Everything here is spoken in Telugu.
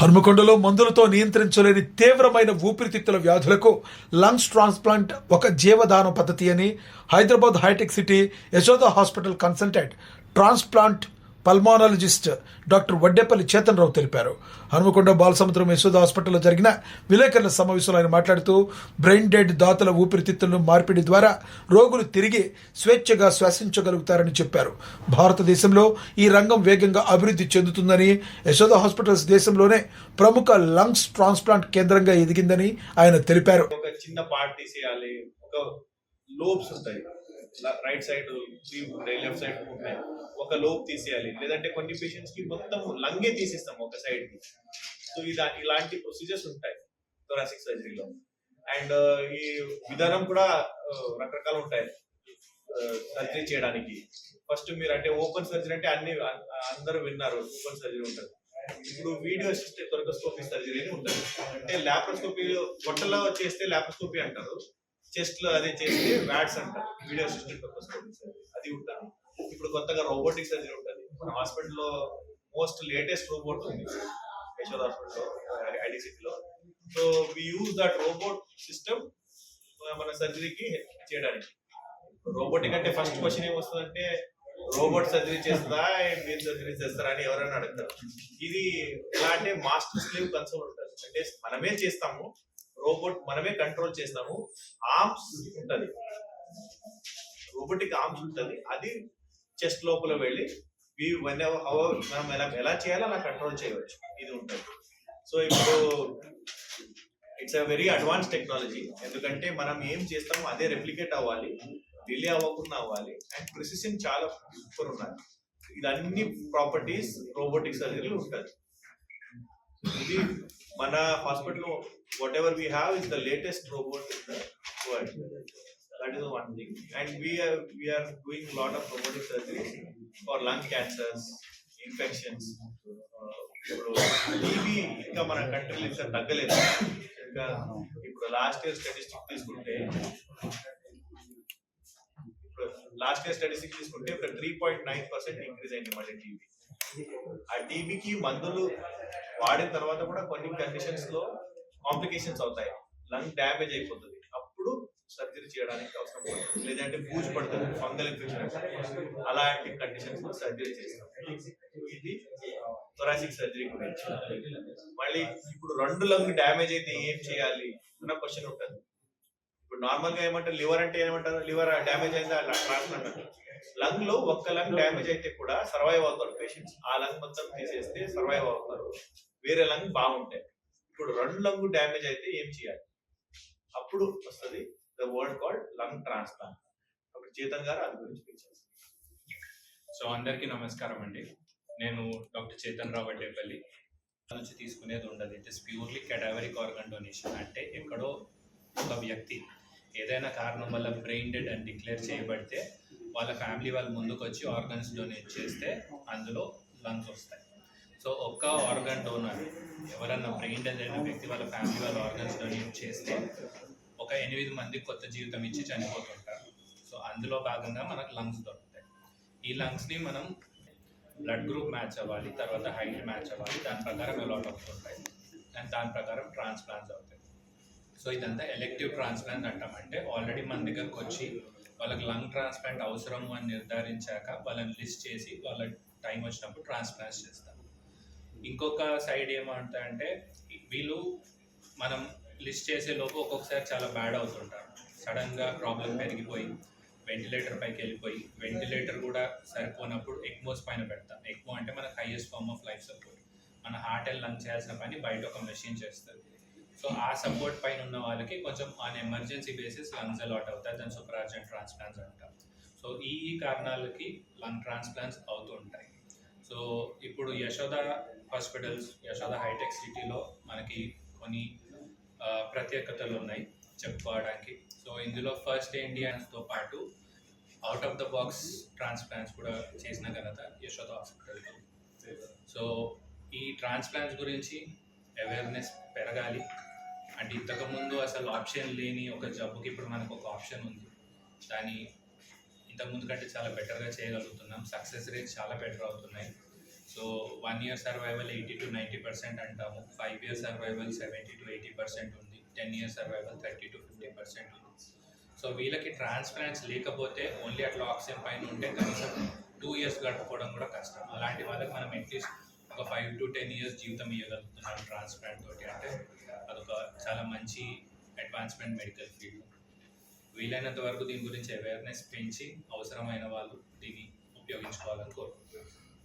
హనుమకొండలో మందులతో నియంత్రించలేని తీవ్రమైన ఊపిరితిత్తుల వ్యాధులకు లంగ్స్ ట్రాన్స్ప్లాంట్ ఒక జీవదాన పద్ధతి అని Hyderabad hitech city Yashoda hospital consultant transplant pulmonologist doctor Vaddepalli Chetan Rao తెలిపారు. హనుమకొండ బాలసముద్రం యశోద హాస్పిటల్లో జరిగిన విలేకరుల సమావేశంలో ఆయన మాట్లాడుతూ బ్రెయిన్ డెడ్ దాతల ఊపిరితిత్తులను మార్పిడి ద్వారా రోగులు తిరిగి స్వేచ్ఛగా శ్వాసించగలుగుతారని చెప్పారు. భారతదేశంలో ఈ రంగం వేగంగా అభివృద్ధి చెందుతుందని యశోద హాస్పిటల్స్ దేశంలోనే ప్రముఖ లంగ్స్ ట్రాన్స్ప్లాంట్ కేంద్రంగా ఎదిగిందని ఆయన తెలిపారు. ఒక చిన్న పార్ట్ తీసేయాలి ఒక లోబ్స్ ఉంటాయి. రైట్ సైడ్ లెఫ్ట్ సైడ్ ఉంటాయి ఒక లోపు తీసేయాలి. లేదంటే కొన్ని పేషెంట్స్కి మొత్తం లంగే తీసేస్తాం ఒక సైడ్కి. సో ఇలా ఇలాంటి ప్రొసీజర్స్ ఉంటాయి థొరాసిక్ సర్జరీలో అండ్ ఈ విధానం కూడా రకరకాలు ఉంటాయి సర్జరీ చేయడానికి. ఫస్ట్ మీరు అంటే ఓపెన్ సర్జరీ అంటే అన్ని అందరూ విన్నారు ఓపెన్ సర్జరీ ఉంటుంది. ఇప్పుడు వీడియో అసిస్టెడ్ థొరకోస్కోపీ సర్జరీ అని ఉంటుంది. అంటే లాప్రోస్కోపీ పొట్టలో చేస్తే లాప్రోస్కోపీ అంటారు. చెస్ట్లో అదే చేస్తే వ్యాట్స్ అంటారు వీడియో అసిస్టెంట్ పర్పస్ అది ఉంటాను. ఇప్పుడు కొత్తగా రోబోటిక్ సర్జరీ ఉంటుంది. మన హాస్పిటల్లో మోస్ట్ లేటెస్ట్ రోబోట్ ఉంది. యశోద్ హాస్పిటల్లో ఐడి సిటీలో so we use that robot system మన సర్జరీకి చేయడానికి. రోబోటిక్ అంటే ఫస్ట్ క్వశ్చన్ ఏమొస్తుందంటే రోబోట్ సర్జరీ చేస్తుందా? మీరు సర్జరీ చేస్తారా? అని ఎవరైనా అడుగుతారు. ఇది ఎలా అంటే మాస్టర్ స్లీవ్ కన్సోల్ ఉంటుంది. అంటే మనమే చేస్తాము. రోబోట్ మనమే కంట్రోల్ చేస్తాము. ఆర్మ్స్ ఉంటది. రోబోటిక్ ఆర్మ్స్ ఉంటది. అది చెస్ట్ లోపల వెళ్ళి వన్ అవర్ మనం ఎలా ఎలా చేయాలో అలా కంట్రోల్ చేయవచ్చు. ఇది ఉంటుంది. సో ఇప్పుడు it's a very advance technology ఎందుకంటే మనం ఏం చేస్తామో అదే రెప్లికేట్ అవ్వాలి. డిలే అవ్వకుండా అవ్వాలి. అండ్ ప్రిసిషన్ చాలా సూపర్ ఉన్నాయి ఇదన్ని ప్రాపర్టీస్ రోబోటిక్ సర్జరీలు ఉంటుంది. ఇది మన hospital whatever we have is the latest robot in the world that is one thing and we are we are doing lot of robotic surgery for lung cancers infections ఇప్పుడు టీబీ ఇంకా మన కంట్రీలో ఇంకా తగ్గలేదు. ఇంకా ఇప్పుడు లాస్ట్ ఇయర్ స్టాటిస్టిక్ తీసుకుంటే లాస్ట్ ఇయర్ స్టాటిస్టిక్ తీసుకుంటే ఒక three point nine percent increase అయింది మళ్ళీ టీబీ ఆ టీబీకి మందులు వాడిన తర్వాత కూడా కొన్ని కండిషన్స్లో కాంప్లికేషన్స్ అవుతాయి. లంగ్ డ్యామేజ్ అయిపోతుంది. అప్పుడు సర్జరీ చేయడానికి అవసరం పడుతుంది. లేదంటే పూజ పడుతుంది. ఫంగల్ ఇన్ఫెక్షన్ అలాంటి కండిషన్స్లో సర్జరీ చేస్తాం. ఇది థొరాసిక్ సర్జరీ గురించి. మళ్ళీ ఇప్పుడు రెండు లంగ్ డ్యామేజ్ అయితే ఏం చేయాలి అన్న క్వశ్చన్ ఉంటుంది. ఇప్పుడు నార్మల్గా ఏమంటారు? లివర్ అంటే ఏమంటారు? లివర్ డ్యామేజ్ అయిందా ట్రాన్స్ప్లాంట్ అంటారు. లంగ్లో ఒక్క లంగ్ డ్యామేజ్ అయితే కూడా సర్వైవ్ అవుతారు. పేషెంట్స్ ఆ లంగ్ మొత్తం తీసేస్తే సర్వైవ్ అవుతారు. వేరే లంగ్ బాగుంటాయి. ఇప్పుడు రెండు లంగ్ డ్యామేజ్ అయితే ఏం చేయాలి? అప్పుడు వస్తుంది the word called lung transplant అప్పుడు చేతన్ గారు అది గురించి పిలిచారు సో అందరికీ నమస్కారం అండి. నేను డాక్టర్ చేతన్ రావు అడ్డేపల్లి. నుంచి తీసుకునేది ఉండదు. It is purely cadaveric organ donation అంటే ఎక్కడో ఒక వ్యక్తి ఏదైనా కారణం వల్ల బ్రెయిన్ డెడ్ అని డిక్లేర్ చేయబడితే వాళ్ళ ఫ్యామిలీ వాళ్ళు ముందుకు వచ్చి ఆర్గన్స్ డొనేట్ చేస్తే అందులో లంగ్స్ వస్తాయి. సో ఒక్క ఆర్గన్ డోనర్ ఎవరన్నా బ్రెయిన్ డెత్ అయిన వ్యక్తి వాళ్ళ ఫ్యామిలీ వాళ్ళ ఆర్గన్స్ డొనేట్ చేస్తే ఒక ఎనిమిది మంది కొత్త జీవితం ఇచ్చి చనిపోతుంటారు. సో అందులో భాగంగా మనకు లంగ్స్ దొరుకుతాయి. ఈ లంగ్స్ని మనం బ్లడ్ గ్రూప్ మ్యాచ్ అవ్వాలి తర్వాత హైట్ మ్యాచ్ అవ్వాలి దాని ప్రకారం అలాట్ అవుతుంటాయి అండ్ దాని ప్రకారం ట్రాన్స్ప్లాంట్స్ అవుతాయి. సో ఇదంతా ఎలెక్టివ్ ట్రాన్స్ప్లాంట్ అంటాం. అంటే ఆల్రెడీ మన దగ్గరకు వచ్చి వాళ్ళకి లంగ్ ట్రాన్స్ప్లాంట్ అవసరము అని నిర్ధారించాక వాళ్ళని లిస్ట్ చేసి వాళ్ళ టైం వచ్చినప్పుడు ట్రాన్స్ప్లాంట్స్ చేస్తాం. ఇంకొక సైడ్ ఏమంటే వీళ్ళు మనం లిస్ట్ చేసే లోపు ఒక్కొక్కసారి చాలా బ్యాడ్ అవుతుంటారు. సడన్గా ప్రాబ్లం పెరిగిపోయి వెంటిలేటర్ పైకి వెళ్ళిపోయి వెంటిలేటర్ కూడా సరిపోనప్పుడు ఎక్మోస్ పైన పెడతాం. ఎక్మో అంటే మనకు highest form of life support. మన హార్ట్ అండ్ లంగ్ చేయాల్సిన పని బయట ఒక మెషిన్ చేస్తుంది. సో ఆ సపోర్ట్ పైన ఉన్న వాళ్ళకి కొంచెం on emergency basis lungs allot అవుతాయి. దాని సూపరార్జెంట్ ట్రాన్స్ప్లాంట్స్ అంటారు సో ఈ ఈ కారణాలకి లంగ్ ట్రాన్స్ప్లాంట్స్ అవుతూ ఉంటాయి. సో ఇప్పుడు యశోద హాస్పిటల్స్ యశోద హైటెక్ సిటీలో మనకి కొన్ని ప్రత్యేకతలు ఉన్నాయి చెప్పుకోవడానికి. సో ఇందులో ఫస్ట్ ఇండియన్స్తో పాటు out of the box transplants కూడా చేసిన ఘనత యశోద హాస్పిటల్లో. సో ఈ ట్రాన్స్ప్లాంట్స్ గురించి అవేర్నెస్ పెరగాలి. అంటే ఇంతకుముందు అసలు ఆప్షన్ లేని ఒక జబ్బుకి ఇప్పుడు మనకు ఒక ఆప్షన్ ఉంది. దాని ఇంతకుముందు కంటే చాలా బెటర్గా చేయగలుగుతున్నాం. సక్సెస్ రేట్స్ చాలా బెటర్ అవుతున్నాయి. So one year survival eighty to ninety percent అంటాము. Five year survival seventy to eighty percent ఉంది. Ten year survival thirty to fifty percent ఉంది. సో వీళ్ళకి ట్రాన్స్ప్లాంట్స్ లేకపోతే ఓన్లీ అట్లా ఆక్సిజన్ పైన ఉంటే కనీసం టూ ఇయర్స్ గడపడం కూడా కష్టం. అలాంటి వాళ్ళకి మనం అట్లీస్ట్ ఒక ఫైవ్ టు టెన్ ఇయర్స్ జీవితం ఇవ్వగలుగుతున్నాం ట్రాన్స్ప్లాంట్ తోటి. అంటే అదొక చాలా మంచి అడ్వాన్స్మెంట్ మెడికల్ ఫీల్డ్ వీలైనంత వరకు దీని గురించి అవేర్నెస్ పెంచి అవసరమైన వాళ్ళు దీన్ని ఉపయోగించుకోవాలని కోరుకుంటున్నాను.